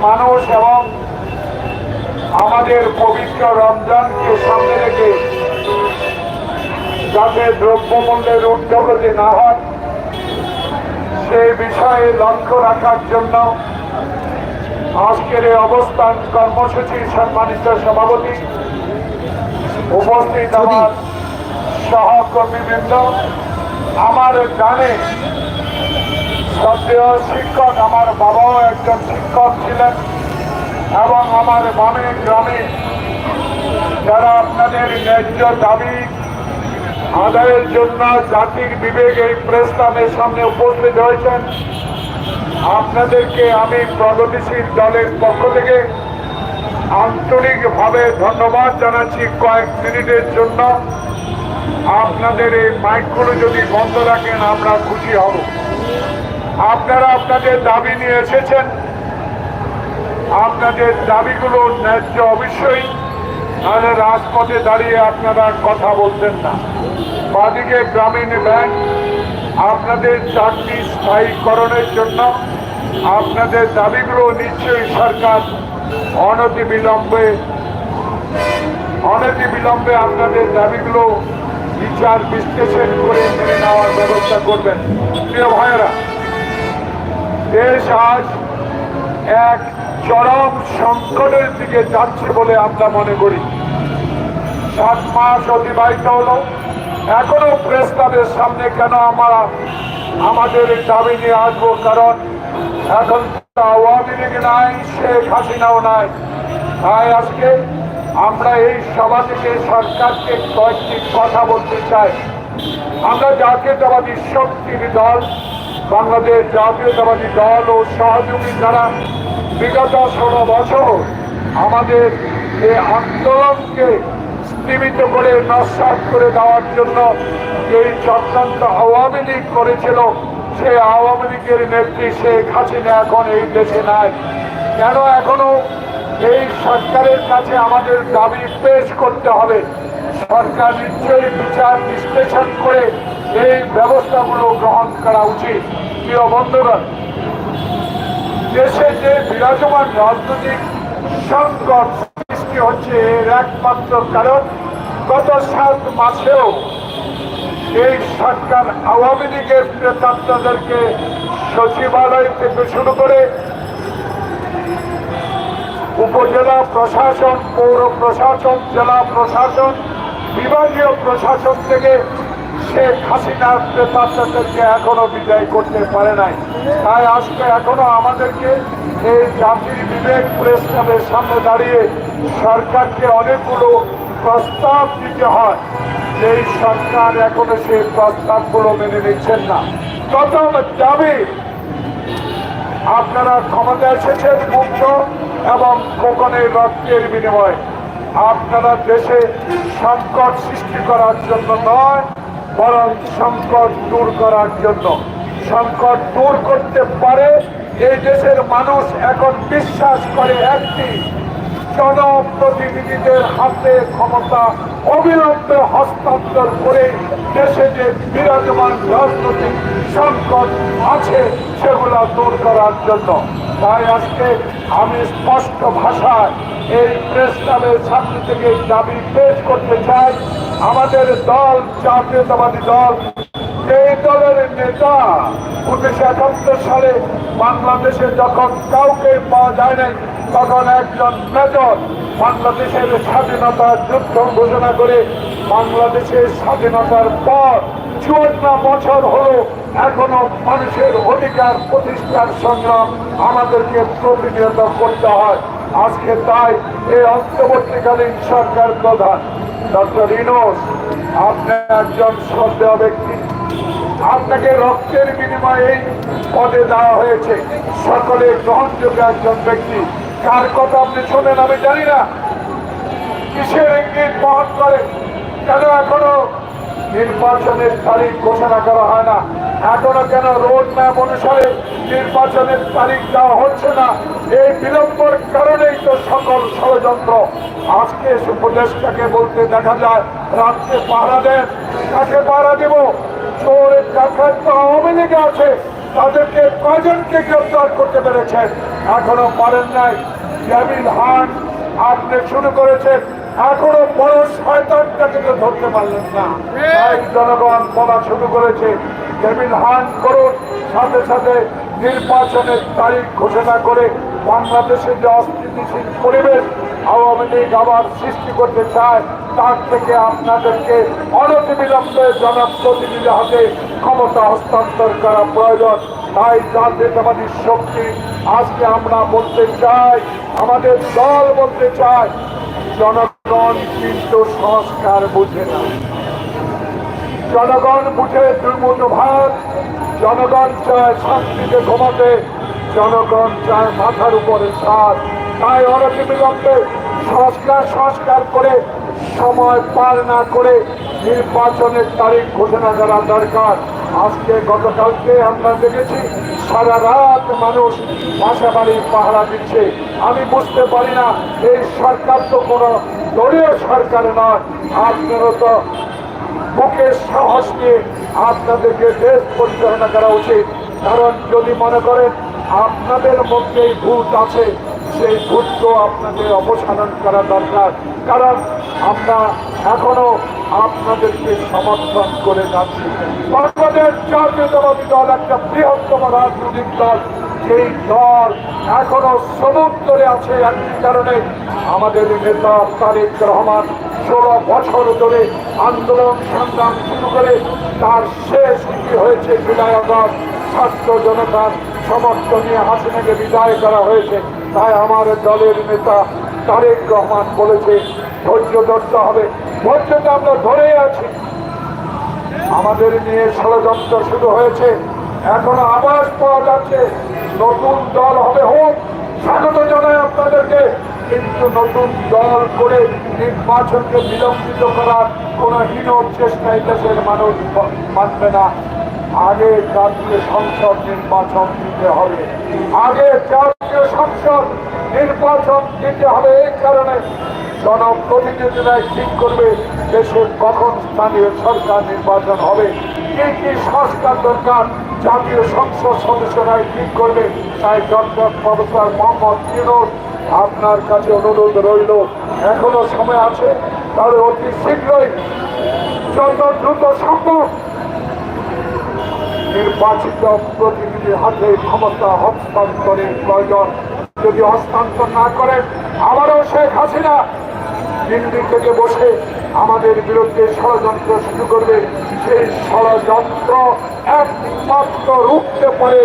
মানুষ এবং আমাদের পবিত্র রমজানকে সামনে রেখে যাতে দ্রব্যমূল্যের ঊর্ধ্বগতি না হয় সেই বিষয়ে লক্ষ্য রাখার জন্য আজকের এই অবস্থান কর্মসূচি সম্মানিত সভাপতি উপস্থিত আমার সহকর্মীবৃন্দ আমার গানে শ্রদ্ধেয় শিক্ষক আমার বাবাও একজন শিক্ষক ছিলেন এবং আমার বামে গ্রামে যারা আপনাদের ন্যায্য দাবি আদায়ের জন্য জাতির বিবেক এই প্রস্তাবের সামনে উপস্থিত হয়েছেন, আপনাদেরকে আমি প্রগতিশীল দলের পক্ষ থেকে আন্তরিকভাবে ধন্যবাদ জানাচ্ছি কয়েক মিনিটের জন্য। আপনাদের এই মাইকগুলো যদি বন্ধ রাখেন, আমরা খুশি হব। আপনারা আপনাদের দাবি নিয়ে এসেছেন। আপনাদের দাবিগুলো ন্যায্য অবশ্যই তাহলে রাজপথে দাঁড়িয়ে আপনারা কথা বলতেন না। বাদিকে গ্রামীণ ব্যাংক আপনাদের চাকরি স্থায়ীকরণের জন্য আপনাদের দাবিগুলো নিশ্চয়ই সরকার অনতি বিলম্বে অনতি বিলম্বে আপনাদের দাবিগুলো বিচার বিশ্লেষণ করে মেনে নেওয়ার ব্যবস্থা করবেন। প্রিয় ভাইয়েরা দেশ আজ এক চরম সংকটের দিকে যাচ্ছে বলে আমরা মনে করি। সাত মাস অতিবাহিত হলো। এখনও প্রেস ক্লাবের সামনে কেন আমরা আমাদের দাবি নিয়ে আসব? কারণ এখন আওয়ামী লীগ নাই, শেখ হাসিনাও নাই। তাই আজকে আমরা এই সভা থেকে সরকারকে কয়েকটি কথা বলতে চাই। আমরা জাতীয়তাবাদী শক্তির দল বাংলাদেশ জাতীয়তাবাদী দল ও সহযোগী যারা বিগত ষোলো বছর আমাদের এই আন্দোলনকে স্তীমিত করে নস্বাত করে দেওয়ার জন্য এই চক্রান্ত আওয়ামী লীগ করেছিল সেই আওয়ামী লীগের নেত্রী শেখ হাসিনা এখন এই দেশে নাই। কেন এখনও এই সরকারের কাছে আমাদের দাবি পেশ করতে হবে। সরকার নিশ্চয়ই বিচার বিশ্লেষণ করে এই ব্যবস্থাগুলো গ্রহণ করা উচিত। প্রিয় বন্ধুগণ, দেশে যে বিরাজমান রাজনৈতিক সংকট সৃষ্টি হচ্ছে এর একমাত্র কারণ গত সাত মাসেও এই সরকার আওয়ামী লীগের প্রেতাত্মাদেরকে সচিবালয় থেকে শুরু করে উপজেলা প্রশাসন, পৌর প্রশাসন, জেলা প্রশাসন, বিভাগীয় প্রশাসন থেকে শেখ হাসিনার প্রেতাত্মাদেরকে এখনও বিদায় করতে পারে নাই। তাই আজকে এখনও আমাদেরকে এই জাতির বিবেক প্রেস ক্লাবের সামনে দাঁড়িয়ে সরকারকে অনেকগুলো প্রস্তাব দিতে হয়। এই সরকার এখনও সেই প্রস্তাবগুলো মেনে নিচ্ছেন না। প্রথম দাবি, আপনারা ক্ষমতা এসেছেন মুক্ত এবং খোকনের রক্তের বিনিময়ে আপনারা দেশে সংকট সৃষ্টি করার জন্য নয়, বরং সংকট দূর করার জন্য। সংকট দূর করতে পারে, এই দেশের মানুষ এখন বিশ্বাস করে একটি জনপ্রতিনিধিদের হাতে ক্ষমতা অবিলম্বে হস্তান্তর করে দেশে যে বিরাজমান রাজনৈতিক সংকট আছে, সেগুলো দূর করার জন্য। তাই আজকে আমি স্পষ্ট ভাষায় এই প্রেস ক্লাবের সামনে থেকে দাবি পেশ করতে চাই, আমাদের দল, জাতীয়তাবাদী দল এই দলের নেতা উনিশশো একাত্তর সালে বাংলাদেশে যখন কাউকে পাওয়া যায় নাই তখন একজন মেজর, বাংলাদেশের স্বাধীনতার যুদ্ধ ঘোষণা করে বাংলাদেশের স্বাধীনতার পর চুয়ান্ন বছর হলো এখনও মানুষের অধিকার প্রতিষ্ঠার সংগ্রাম আমাদেরকে প্রতিনিয়ত করতে হয়। আজকে তাই এই অন্তর্বর্তীকালীন সরকার প্রধান ডক্টর ইনোস, আপনি একজন শ্রদ্ধা ব্যক্তি। আপনাকে রক্তের বিনিময়ে পদে দেওয়া হয়েছে। সকলে গ্রহণযোগ্য একজন ব্যক্তি। কার কথা আপনি শোনেন আমি জানি না। কিসের ইঙ্গিত বহন করে? কেন এখনও নির্বাচনের তারিখ ঘোষণা করা হয় না? এখনও কেন রোড ম্যাপ অনুসারে নির্বাচনের তারিখ দেওয়া হচ্ছে না? এই বিলম্বর কারণেই তো সকল ষড়যন্ত্র। আজকে উপদেশটাকে বলতে দেখা যায়, রাত্রে পাহারা দেন, কাকে পাহারা দেব? চোরের ডাকাত তো আওয়ামী লীগে আছে। তাদেরকে কয়জনকে গ্রেপ্তার করতে পেরেছেন? এখনও পারেন নাই। জামিল হান আপনি শুরু করেছেন। এখনও বড় শয়তানটাকে তো ধরতে পারলেন না। তাই জনগণ বলা শুরু করেছে, জামিল হান করুন। সাথে সাথে নির্বাচনের তারিখ ঘোষণা করে বাংলাদেশের যে অস্থিতিশীল পরিবেশ, আওয়ামী লীগ আবার সৃষ্টি করতে চায়, তার থেকে আপনাদেরকে অনতিবিলম্বে জনপ্রতিনিধি হাতে ক্ষমতা হস্তান্তর করা প্রয়োজন। তাই জাতীয়তাবাদী শক্তি, আজকে আমরা বলতে চাই, আমাদের দল বলতে চাই, জনগণ কিন্তু সংস্কার বুঝে না। জনগণ বুঝে দুর্মুট ভাত জনগণ চায় শান্তিতে ঘুমাতে, জনগণ চায় মাথার উপরে সাত তাই অনেকে বিলম্বে সংস্কার সংস্কার করে সময় পার না করে নির্বাচনের তারিখ ঘোষণা করা দরকার। আজকে গতকালকে আমরা দেখেছি সারা রাত মানুষ বাসা বাড়ি পাহারা দিচ্ছে। আমি বুঝতে পারি না, এই সরকার তো কোনো দলীয় সরকার নয়। আপনারও তো বুকে সাহস নিয়ে আপনাদেরকে দেশ পরিচালনা করা উচিত। কারণ যদি মনে করেন, আপনাদের মধ্যেই ভূত আছে। সেই ভূতকে আপনাদের অপসারণ করা দরকার। কারণ আমরা এখনও আপনাদেরকে সমর্থন করে যাচ্ছি। বাংলাদেশ জাতীয়তাবাদী দল, একটা বৃহত্তম রাজনৈতিক দল, সেই দল এখনও সমুদ্রে আছে একটি কারণে আমাদের নেতা তারেক রহমান ষোলো বছর ধরে আন্দোলন সংগ্রাম শুরু করে তার শেষ হয়েছে জুলাই ছাত্র জনতার সমর্থন নিয়ে হাসিনাকে বিদায় করা হয়েছে। তাই আমার দলের নেতা তারেক রহমান বলেছে, ধৈর্য ধরতে হবে। ধৈর্যটা আমরা ধরেই আছি। আমাদের নিয়ে ষড়যন্ত্র শুরু হয়েছে। এখন আবাস পাওয়া যাচ্ছে। নতুন দল হবে হোক। স্বাগত জানাই আপনাদেরকে। কিন্তু নতুন দল করে নির্বাচনকে বিলম্বিত করার কোন হীন চেষ্টা দেশের মানুষ মানবে না। আগে জাতীয় সংসদ নির্বাচন দিতে হবে। আগে জাতীয় সংসদ নির্বাচন দিতে হবে এই কারণে জনপ্রতিনিধিরাই ঠিক করবে দেশের কখন স্থানীয় সরকার নির্বাচন হবে, কি কি সংস্কার দরকার, জাতীয় সংসদ সদস্যরাই ঠিক করবে। তাই ডক্টর প্রফেসর মোহাম্মদ ইউনুস আপনার কাছে অনুরোধ রইল, এখনও সময় আছে, তাহলে অতি শীঘ্রই যত দ্রুত সম্ভব নির্বাচিত প্রতিনিধির হাতে ক্ষমতা হস্তান্তরের প্রয়োজন যদি হস্তান্তর না করেন, আবারও শেখ হাসিনা দিল্লি থেকে বসে আমাদের বিরুদ্ধে ষড়যন্ত্র শুরু করবে। সেই ষড়যন্ত্র একমাত্র রুখতে পারে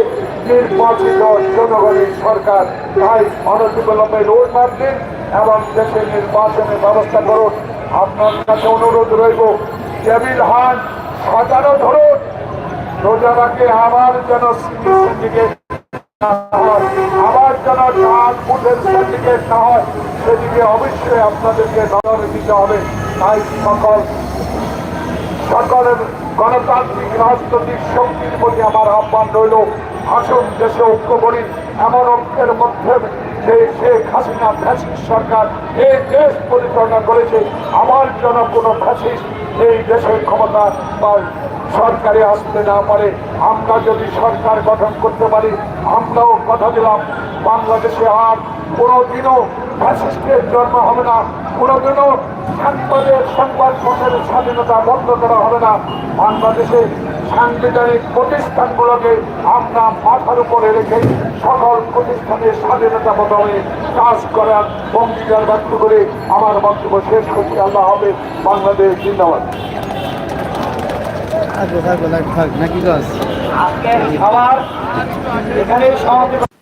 নির্বাচিত জনগণের সরকার। তাই অনতিবিলম্বে রোড মার দিন এবং দেশের নির্বাচনের ব্যবস্থা করুন। আপনার কাছে অনুরোধ রইব টেবিল হান সাজানো ধরুন। রোজারাকে আবার যেন আবার যেন বুথের সিন্ডিকেট না হয়, সেদিকে অবশ্যই আপনাদেরকে নজর দিতে হবে। তাই সকল, সকলের গণতান্ত্রিক রাজনৈতিক শক্তির প্রতি আমার আহ্বান রইল। আসুন দেশে ঐক্য করি। এমন ঐক্যের মধ্যে যে শেখ হাসিনা ফ্যাসিস্ট সরকার এই দেশ পরিচালনা করেছে, আমার যেন কোনো ফ্যাসিস্ট এই দেশের ক্ষমতা বা সরকারে আসতে না পারে, আমরা যদি সরকার গঠন করতে পারি, আমরাও কথা দিলাম, বাংলাদেশে আর কোনোদিনও ফ্যাসিস্টের জন্ম হবে না, কোনোদিনও সাংবাদের সংবাদ পত্রের স্বাধীনতা বন্ধ করা হবে না। বাংলাদেশে সাংবিধানিক প্রতিষ্ঠানগুলোকে আমরা মাথার উপরে রেখে সকল প্রতিষ্ঠানের স্বাধীনতা বদলে কাজ করার অঙ্গীকার ব্যক্ত করে আমার বক্তব্য শেষ করছি। আল্লাহ হবে বাংলাদেশ জিন্দাবাদ। থাকব থাকব থাক নাকি গাছ এখানে সমাপ্তি